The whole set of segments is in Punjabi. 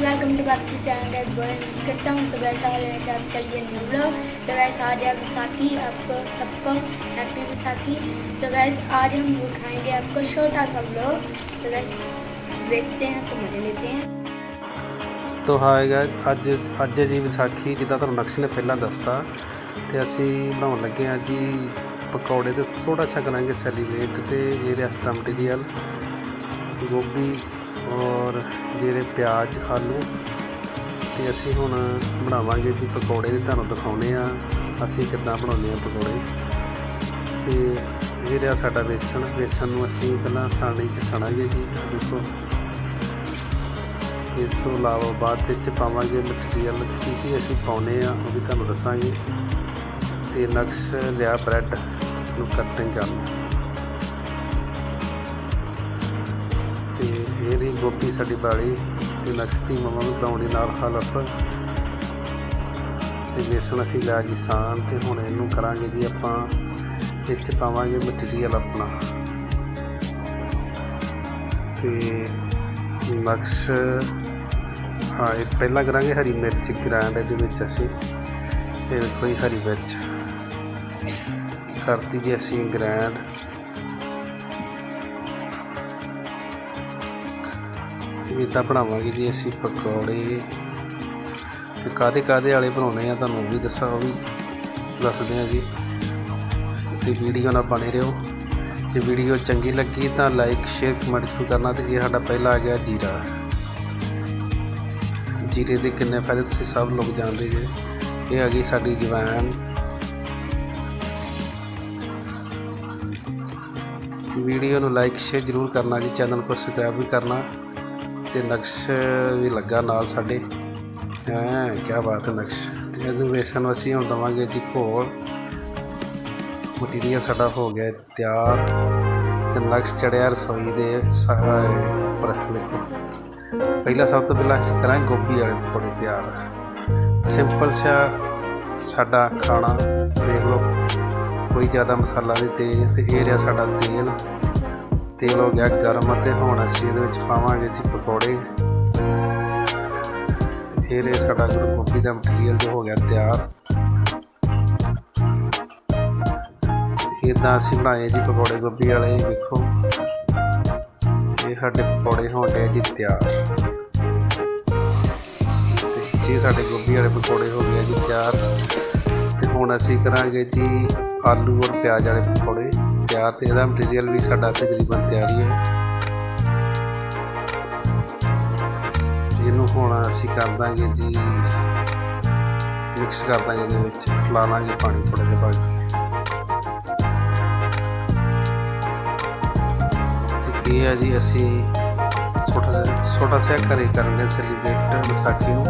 Welcome to back to channel guys बोल करता हूँ तो वैसा आपका ये न्यू ब्लॉग तो गैस आज है बैसाखी आपको सबको हैप्पी बैसाखी तो गैस आज हम खाएंगे आपको छोटा सा ब्लॉग तो गैस ਦੇਖਦੇ ਹਾਂ ਤੇ ਮਜ਼ੇ ਲੈਂਦੇ ਹਾਂ ਤੋ ਹਾਏ ਗਾਇਸ ਅੱਜ ਅੱਜ ਜੀ ਵਿਸਾਖੀ ਜਿੱਦਾਂ ਤੁਹਾਨੂੰ ਨਕਸ਼ੇ ਨੇ ਪਹਿਲਾਂ ਦੱਸਤਾ ਤੇ ਅਸੀਂ ਬਣਾਉਣ ਲੱਗੇ ਆ ਜੀ ਪਕੌੜੇ ਤੇ ਥੋੜਾ ਅੱਛਾ ਕਰਾਂਗੇ ਸੈਲੀਬ੍ਰੇਟ ਤੇ ਇਹ ਰਿਆਸਤ ਕਮਟੀ ਦੀ ਹਲ ਗੋਭੀ ਔਰ ਜਿਹੜੇ ਪਿਆਜ਼, ਆਲੂ ਤੇ ਅਸੀਂ ਹੁਣ ਬਣਾਵਾਂਗੇ ਜੀ ਪਕੌੜੇ ਤੇ ਤੁਹਾਨੂੰ ਦਿਖਾਉਨੇ ਆ, ਅਸੀਂ ਕਿੱਦਾਂ ਬਣਾਉਂਦੇ ਆ ਪਕੌੜੇ। ਤੇ ਇਹ ਰਿਹਾ ਸਾਡਾ ਵੇਸਣ ਵੇਸਣ ਨੂੰ ਅਸੀਂ ਪਹਿਲਾਂ ਸਾਣੀ ਚ ਸਣਾਂਗੇ ਜੀ ਦੇਖੋ। ਇਸ ਤੋਂ ਇਲਾਵਾ ਬਾਅਦ ਵਿੱਚ ਪਾਵਾਂਗੇ ਮਟੀਰੀਅਲ ਕੀ ਕੀ ਅਸੀਂ ਪਾਉਨੇ ਆ, ਉਹ ਵੀ ਤੁਹਾਨੂੰ ਦੱਸਾਂਗੇ। ਤੇ ਨਕਸ਼ ਲਿਆ ਬ੍ਰੈਡ ਨੂੰ ਕਟਿੰਗ ਕਰਨ। ਤੇ ਇਹ ਰਹੀ ਗੋਭੀ ਸਾਡੀ ਬਾਲੀ ਤੇ ਨਕਸ਼ ਦੀ ਮਮਾ ਨੂੰ ਕਰਾਉਣ ਕਰਾਉਣੀ ਨਾਲ ਹਲਫ ਤੇ ਬੇਸਣ ਅਸੀਂ ਲਿਆ ਜੀ ਸਾਨ ਤੇ ਹੁਣ ਇਹਨੂੰ ਕਰਾਂਗੇ ਜੀ ਆਪਾਂ, ਇਹ 'ਚ ਪਾਵਾਂਗੇ ਮਟੀਰੀਅਲ ਆਪਣਾ। ਤੇ ਨਕਸ਼, ਹਾਂ, ਇਹ ਪਹਿਲਾਂ ਕਰਾਂਗੇ ਹਰੀ ਮਿਰਚ ਗ੍ਰਾਂਡ ਇਹਦੇ ਵਿੱਚ ਅਸੀਂ। ਇਹ ਦੇਖੋ ਜੀ ਹਰੀ ਮਿਰਚ। ਕਰਤੀ ਜੀ ਅਸੀਂ ਗ੍ਰਾਂਡ ਇਦਾਂ ਬਣਾਵਾਂਗੇ ਜੀ ਅਸੀਂ ਪਕੌੜੇ। ਤੇ ਕਾਦੇ ਕਾਦੇ ਵਾਲੇ ਬਣਾਉਣੇ ਆ ਤੁਹਾਨੂੰ ਉਹ ਵੀ ਦੱਸਾਂ, ਉਹ ਵੀ ਦੱਸਦੇ ਆ ਜੀ। ਤੇ ਵੀਡੀਓ ਨਾਲ ਬਣੇ ਰਹੋ। ਜੇ ਵੀਡੀਓ ਚੰਗੀ ਲੱਗੀ ਤਾਂ ਲਾਈਕ, ਸ਼ੇਅਰ, ਕਮੈਂਟ ਜ਼ਰੂਰ ਕਰਨਾ ਤੇ ਇਹ ਸਾਡਾ ਪਹਿਲਾ ਆ ਗਿਆ ਜੀਰਾ। ਜੀਰੇ ਦੇ ਕਿੰਨੇ ਫਾਇਦੇ ਤੁਸੀਂ ਸਭ ਲੋਕ ਜਾਣਦੇ ਜੇ। ਇਹ ਆ ਗਈ ਸਾਡੀ ਜਵੈਨ ਵੀਡੀਓ ਨੂੰ ਲਾਈਕ, ਸ਼ੇਅਰ ਜ਼ਰੂਰ ਕਰਨਾ ਜੀ, ਚੈਨਲ ਨੂੰ ਸਬਸਕ੍ਰਾਈਬ ਵੀ ਕਰਨਾ। ਤੇ ਨਕਸ਼ ਵੀ ਲੱਗਾ ਨਾਲ ਸਾਡੇ। ਹਾਂ ਕੀ ਬਾਤ ਹੈ ਨਕਸ਼। ਤੇ ਇਹਨੂੰ ਵੇਸਣ ਅਸੀਂ ਹੁਣ ਦਵਾਂਗੇ ਜੀ ਘੋਲ। ਮਟੀਰੀਅਲ ਸਾਡਾ ਹੋ ਗਿਆ ਤਿਆਰ। ਤੇ ਨਕਸ਼ ਚੜਿਆ ਰਸੋਈ ਦੇ ਸਾਰਾ ਉੱਪਰ, ਦੇਖੋ। ਪਹਿਲਾਂ ਸਭ ਤੋਂ ਪਹਿਲਾਂ ਅਸੀਂ ਕਰਾਂਗੇ ਗੋਭੀ ਵਾਲੇ ਪਕੌੜੇ ਤਿਆਰ। ਸਿੰਪਲ ਜਿਹਾ ਸਾਡਾ ਖਾਣਾ ਦੇਖ ਲਓ। ਕੋਈ ਜ਼ਿਆਦਾ ਮਸਾਲਾ ਨਹੀਂ ਤੇਜ਼ ਤੇ ਇਹ ਰਿਹਾ ਸਾਡਾ ਤੇਲ। ਤੇਲ ਹੋ ਗਿਆ ਗਰਮ ਅਤੇ ਹੁਣ ਅਸੀਂ ਇਹਦੇ ਵਿੱਚ ਪਾਵਾਂਗੇ ਜੀ ਪਕੌੜੇ। ਇਹ ਰਿਹਾ ਸਾਡਾ ਜਿਹੜਾ ਗੋਭੀ ਦਾ ਮਟੀਰੀਅਲ ਜੋ ਹੋ ਗਿਆ ਤਿਆਰ। ਇਦਾਂ ਅਸੀਂ ਬਣਾਏ ਜੀ ਪਕੌੜੇ ਗੋਭੀ ਵਾਲੇ, ਵੇਖੋ। ਇਹ ਸਾਡੇ ਪਕੌੜੇ ਹੋਣ ਡੇ ਜੀ ਤਿਆਰ। ਤੇ ਜੀ ਸਾਡੇ ਗੋਭੀ ਵਾਲੇ ਪਕੌੜੇ ਹੋ ਗਏ ਜੀ ਤਿਆਰ। ਤੇ ਹੁਣ ਅਸੀਂ ਕਰਾਂਗੇ ਜੀ ਆਲੂ ਔਰ ਪਿਆਜ਼ ਵਾਲੇ ਪਕੌੜੇ। ਤਿਆਰ ਤੇ ਇਹਦਾ ਮਟੀਰੀਅਲ ਵੀ ਸਾਡਾ ਤਕਰੀਬਨ ਤਿਆਰ ਹੀ। ਹੈ ਇਹਨੂੰ ਹੁਣ ਅਸੀਂ ਕਰ ਦਾਂਗੇ ਜੀ ਮਿਕਸ ਕਰ ਦਾਂਗੇ ਇਹਦੇ ਵਿੱਚ, ਲਾ ਲਾਂਗੇ ਪਾਣੀ ਥੋੜਾ ਜਿਹਾ ਪਾ ਕੇ। ਇਹ ਹੈ ਜੀ ਅਸੀਂ ਛੋਟਾ ਜਿਹਾ ਛੋਟਾ ਜਿਹਾ ਘਰੇ ਕਰਨ ਸੈਲੀਬ੍ਰੇਟ ਵਿਸਾਖੀ ਨੂੰ।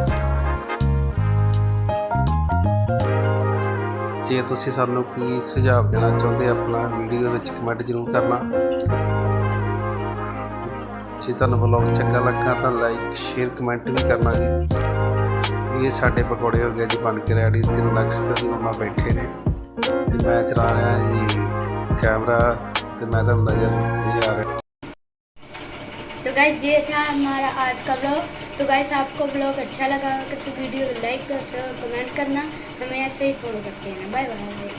ਜੇ ਤੁਸੀਂ ਸਾਨੂੰ ਕੋਈ ਸੁਝਾਅ ਦੇਣਾ ਚਾਹੁੰਦੇ ਆਪਣਾ ਵੀਡੀਓ ਵਿੱਚ ਕਮੈਂਟ ਜ਼ਰੂਰ ਕਰਨਾ। ਜੇ ਤੁਹਾਨੂੰ ਵਲੌਗ ਚੰਗਾ ਲੱਗਾ ਤਾਂ ਲਾਈਕ ਸ਼ੇਅਰ ਕਮੈਂਟ ਵੀ ਕਰਨਾ ਜੀ। ਤੇ ਇਹ ਸਾਡੇ ਪਕੌੜੇ ਹੋ ਗਏ ਜੀ, ਬਣ ਕੇ ਰੈਡੀ ਤੇ ਨਕਸ਼ਤ ਦੀ ਮਮਾ ਬੈਠੇ ਨੇ। ਤੇ ਮੈਂ ਚਲਾ ਰਿਹਾ ਜੀ ਕੈਮਰਾ ਤੇ ਮੈਂ ਤੁਹਾਨੂੰ ਨਜ਼ਰ ਨਹੀਂ ਆ ਰਿਹਾ तो गाइस ये था हमारा आज का ब्लॉग तो गाइस आपको ब्लॉग अच्छा लगा हो तो वीडियो लाइक कर शेयर कमेंट करना हमें ऐसे ही फॉलो करते हैं बाय बाय